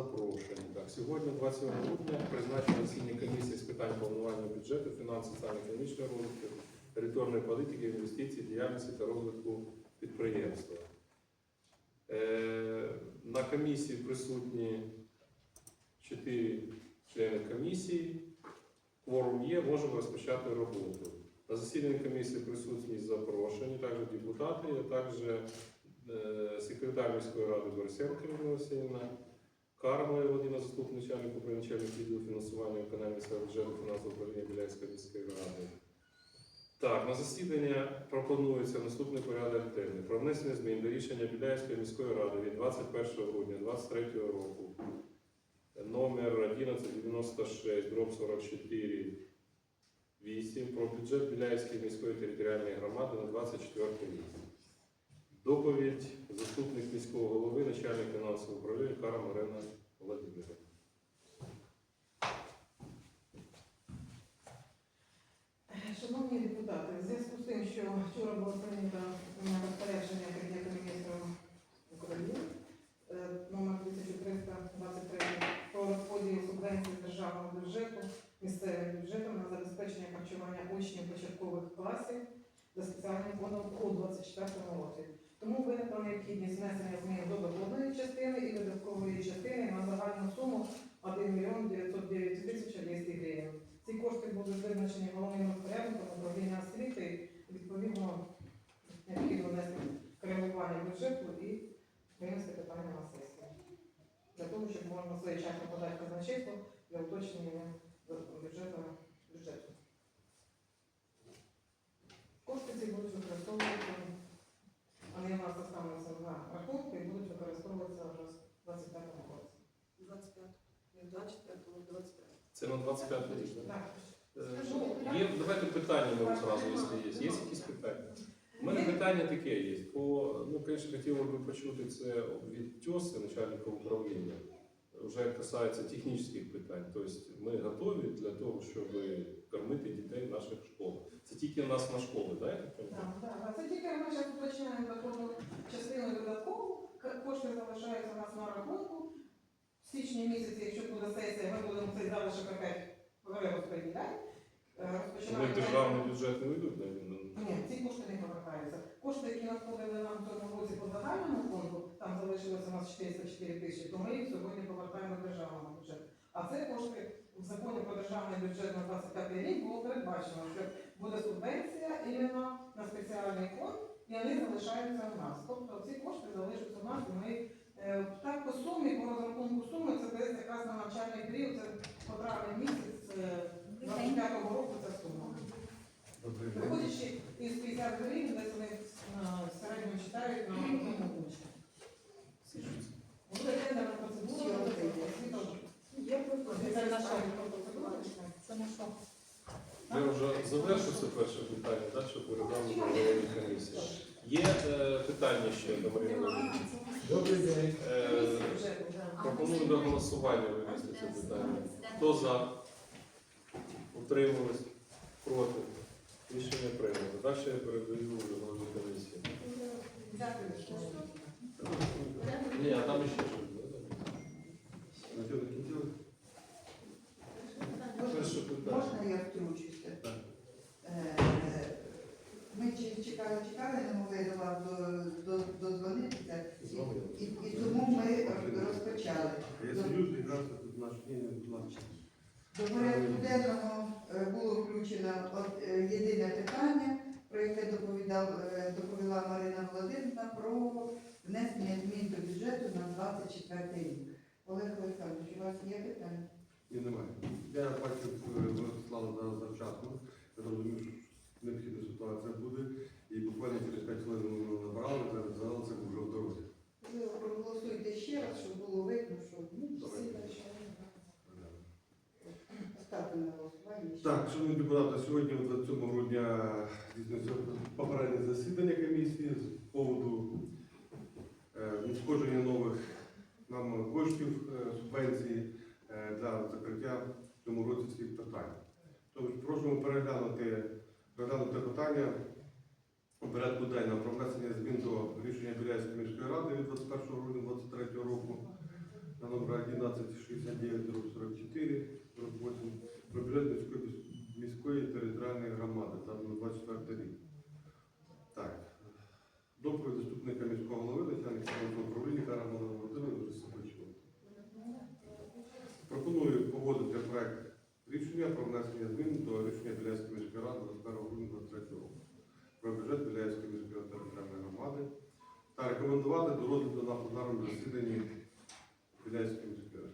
запрошені. Так, сьогодні, 27 грудня, призначено засідання комісії з питань планування бюджету, фінансів, соціально-економічної розвитку, територіальної політики, інвестицій, діяльності та розвитку підприємства. Е, на комісії присутні чотири члени комісії. Кворум є, можемо розпочати роботу. На засіданні комісії присутні запрошені також депутати, а також е, секретар міської ради Борисенко Васильівна, Карма Володіна, заступник начальника управління начальник відділу фінансування виконання місцевого бюджету фінансового управління Біляйської міської ради. Так, на засідання пропонується наступний порядок денний про внесення змін до рішення Біляївської міської ради від 21 грудня 2023 року номер 1196, дроб 44, 8 про бюджет Біляївської міської територіальної громади на 24 рік. Доповідь заступник міського голови, начальник фінансового управління Кара Марина Володимирівна. Шановні депутати, в зв'язку з тим, що вчора було прийнято розпорядження Необхідність внесення змін до доходної частини і видаткової частини на загальну суму 1 мільйон 909 тисяч 200 гривень. Ці кошти будуть визначені головним розпорядником управління освіти. Відповідно, необхідно внести коригування бюджету і винести питання на сесію. Для того, щоб можна своєчасно подати казначейство для уточнення бюджету. бюджету. Кошти ці будуть використовуватися, вони у нас остануться на рахунку і будуть використовуватися вже з 25 році. 25. Не 24, а 25. Це на 25 рік. Е, Є, давайте питання ми зразу, якщо є. Є якісь питання? У мене питання таке є. По, ну, звісно, хотіло б почути це від тьоси, начальника управління. Вже касається технічних питань. Тобто ми готові для того, щоб кормити дітей в наших школах. Це тільки у нас на школи, так? так? Так. Це тільки ми зараз уточняємо доходну частину додаткову. Кошти залишаються у нас на рахунку. В січні місяці, якщо буде сесія, ми будемо цей залишок опять перерозподіляти. Е, Вони в державний бюджет не вийдуть, навіть. Ні, ці кошти не повертаються. Кошти, які надходили нам в цьому році по загальному фонду, там залишилося у нас 404 тисячі, то ми їх сьогодні повертаємо до державного бюджету. А це кошти в законі про державний бюджет на 25 рік було передбачено, що буде субвенція іменно на спеціальний фонд, і вони залишаються у нас. Тобто ці кошти залишаться у нас, і ми е, так по сумі, по розрахунку суми, це десь якраз на навчальний період, це по травень місяць е, 25 року ця сума. Виходячи із 50 гривень, десь вони а, в середньому читають на одному учні. Буде тендерна процедура, освіта. Є. Це наша процедура. Це на що? Я вже завершив це перше питання, так, що передам до комісії. Є е, питання ще до Марини Володимирівни? Добрий день. Е, пропоную до голосування винести це питання. Хто за? Утримались? Проти? Рішення прийнято. Далі я передаю голові комісії. Ні, а там ще щось. буде? Перше питання. Можна я втручуся? Так. Е, Ми чи- чекали, чекали, не могли до вас до- Дзвонили. і, і тому ми розпочали. Я сидю, якраз тут наш кінь, будь ласка. До порядку денного е, було включено е, єдине питання, про яке доповідав, е, доповіла Марина Володимирівна про внесення змін до бюджету на 24 рік. Олег Олександрович, у вас є питання? Ні, немає. Я бачив, е, ви розслали за завчасно. Я розумів, що необхідна ситуація буде. І буквально через 5 хвилин ми набрали, зараз зараз це вже в дорозі. Ви проголосуйте ще раз, щоб було видно, що ну, всі далі. Ставте на голосування. ще. Так, шановні депутати, сьогодні, 27 грудня, здійснюється попереднє засідання комісії з поводу е, надходження нових нам коштів е, субвенції е, для закриття в цьому році всіх питань. Тож просимо переглянути, переглянути питання у порядку денного про внесення змін до рішення Біляйської міської ради від 21 грудня 2023 року на номер 1169 44 48 про бюджет міської, міської територіальної громади та на 24 рік. Так. Доповідь заступника міського голови начальника виконавчого управління Карамона Володимира вже Сапичова. Пропоную погодити проект рішення про внесення змін до рішення Біляської міської ради 21 грудня 2023 року про бюджет Біляївської міської територіальної громади та рекомендувати до розгляду на пленарному засіданні Біляйської міської